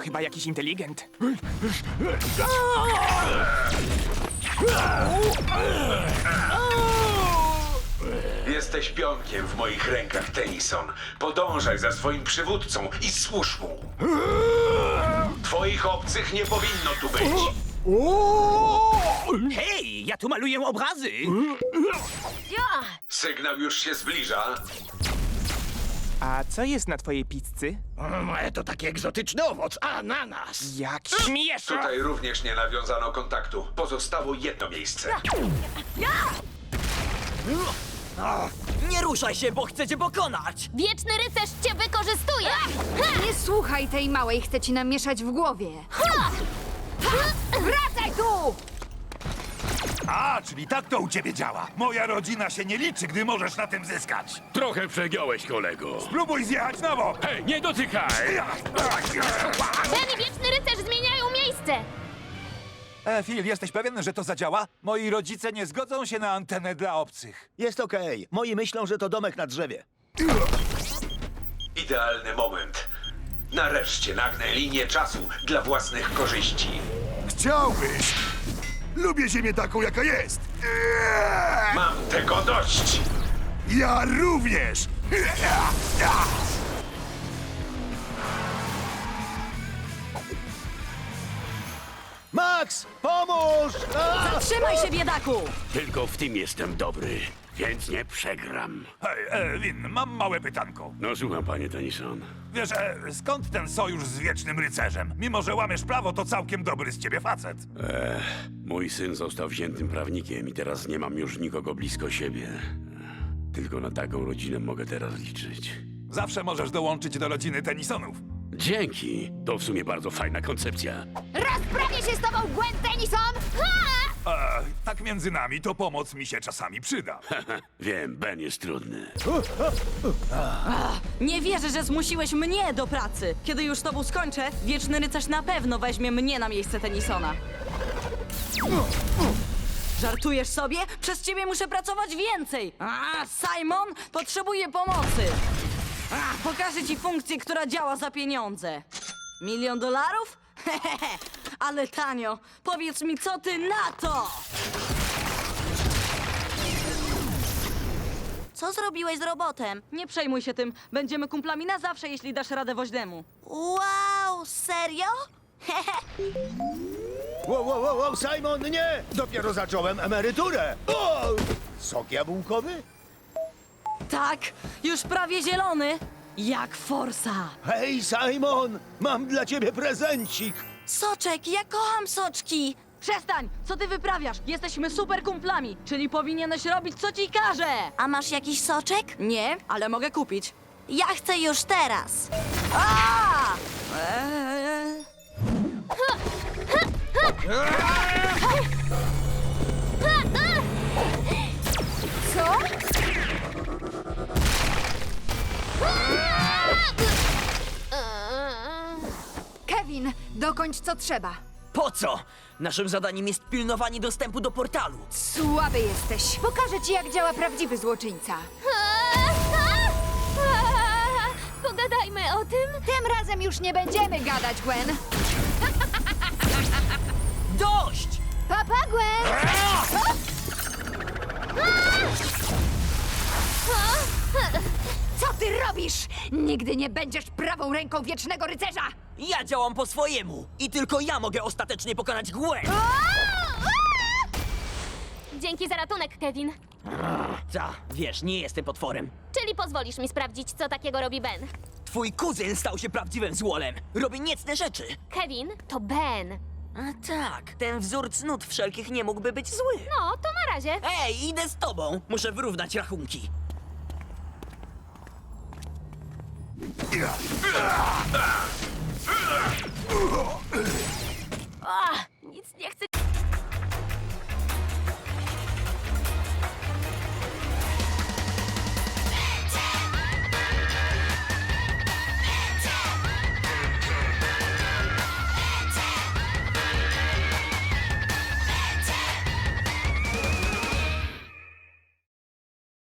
To chyba jakiś inteligent. Jesteś pionkiem w moich rękach, Tennyson. Podążaj za swoim przywódcą i służ mu. Twoich obcych nie powinno tu być. Hej, ja tu maluję obrazy! Sygnał już się zbliża. A co jest na twojej pizzy? Mm, To taki egzotyczny owoc, ananas. Jak śmiesz! Tutaj również nie nawiązano kontaktu. Pozostało jedno miejsce. Nie ruszaj się, bo chcę cię pokonać! Wieczny rycerz cię wykorzystuje! Nie słuchaj tej małej, chce ci namieszać w głowie. Wracaj tu! A, czyli tak to u ciebie działa. Moja rodzina się nie liczy, gdy możesz na tym zyskać. Trochę przegiąłeś, kolego. Próbuj zjechać na bok. Hej, nie dotykaj! Ben i Wieczny rycerz zmieniają miejsce! E, Phil, jesteś pewien, że to zadziała? Moi rodzice nie zgodzą się na antenę dla obcych. Jest okej. Moi myślą, że to domek na drzewie. Idealny moment. Nareszcie nagnę linię czasu dla własnych korzyści. Chciałbyś. Lubię ziemię taką, jaka jest. Mam tego dość! Ja również. Max, pomóż! A! Zatrzymaj się, biedaku! Tylko w tym jestem dobry, więc nie przegram. Hej, e, Lin, mam małe pytanko. No słucham, panie Tennyson. Wiesz, e, skąd ten sojusz z wiecznym rycerzem? Mimo, że łamiesz prawo, to całkiem dobry z ciebie facet. Mój syn został wziętym prawnikiem i teraz nie mam już nikogo blisko siebie. Tylko na taką rodzinę mogę teraz liczyć. Zawsze możesz dołączyć do rodziny Tennisonów. Dzięki! To w sumie bardzo fajna koncepcja. Rozprawię się z tobą, Gwen Tennyson! Ha! E, tak między nami, to pomoc mi się czasami przyda. Wiem, Ben jest trudny. Nie wierzę, że zmusiłeś mnie do pracy. Kiedy już z tobą skończę, wieczny rycerz na pewno weźmie mnie na miejsce Tennisona. Żartujesz sobie? Przez ciebie muszę pracować więcej! A, Simon potrzebuje pomocy! A, pokażę ci funkcję, która działa za pieniądze. Milion dolarów? Hehehe, ale tanio. Powiedz mi, co ty na to? Co zrobiłeś z robotem? Nie przejmuj się tym. Będziemy kumplami na zawsze, jeśli dasz radę woźnemu. Wow, serio? Wow, wow, wow, wow, Simon, nie! Dopiero zacząłem emeryturę. O! Sok jabłkowy? Tak, już prawie zielony. Jak forsa. Hej, Simon! Mam dla ciebie prezencik. Soczek, ja kocham soczki! Przestań! Co ty wyprawiasz? Jesteśmy super kumplami, czyli powinieneś robić, co ci każę. A masz jakiś soczek? Nie, ale mogę kupić. Ja chcę już teraz. A! Eee. Co? Kevin, dokończ co trzeba. Po co? Naszym zadaniem jest pilnowanie dostępu do portalu. Słaby jesteś. Pokażę ci, jak działa prawdziwy złoczyńca. Pogadajmy o tym. Tym razem już nie będziemy gadać, Gwen. Dość! Papa, Gwen! Co ty robisz? Nigdy nie będziesz prawą ręką wiecznego rycerza! Ja działam po swojemu i tylko ja mogę ostatecznie pokonać Gwen. Dzięki za ratunek, Kevin. Ta, wiesz, nie jestem potworem. Czyli pozwolisz mi sprawdzić, co takiego robi Ben. Twój kuzyn stał się prawdziwym złolem. Robi niecne rzeczy. Kevin to Ben. A tak, ten wzór cnót wszelkich nie mógłby być zły. No, to na razie. Ej, idę z tobą. Muszę wyrównać rachunki.